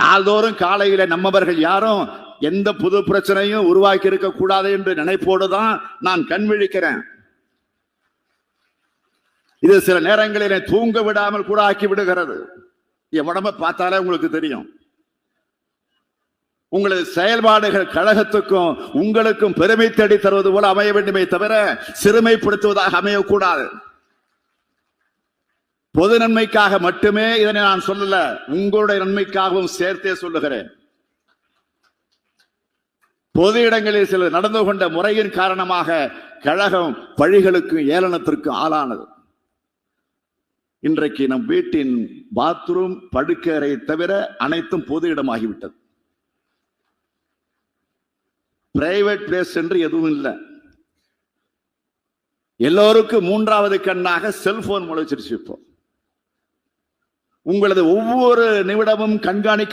நாள்தோறும் காலையில நம்மவர்கள் யாரும் எந்த புது பிரச்சனையும் உருவாக்கி இருக்க கூடாது என்று நினைப்போடு தான் நான் கண் விழிக்கிறேன். இது சில நேரங்களில் என்னை தூங்க விடாமல் கூட ஆக்கி விடுகிறது. என் உடம்ப பார்த்தாலே உங்களுக்கு தெரியும். உங்களது செயல்பாடுகள் கழகத்துக்கும் உங்களுக்கும் பெருமை தேடி தருவது போல அமைய வேண்டுமே தவிர சிறுமைப்படுத்துவதாக அமையக்கூடாது. பொது நன்மைக்காக மட்டுமே இதனை நான் சொல்லல உங்களுடைய நன்மைக்காகவும் சேர்த்தே சொல்லுகிறேன். பொது இடங்களில் சிலர் நடந்து கொண்ட முறையின் காரணமாக கழகம் பழிகளுக்கும் ஏளனத்திற்கும் ஆளானது. இன்றைக்கு நம் வீட்டின் பாத்ரூம் படுக்கறை தவிர அனைத்தும் பொது இடமாகிவிட்டது. பிரைவேட் பிளேஸ் என்று எதுவும் இல்லை. எல்லோருக்கும் மூன்றாவது கண்ணாக செல்போன் முளைச்சிருச்சு இப்போ. உங்களது ஒவ்வொரு நிமிடமும் கண்காணிக்க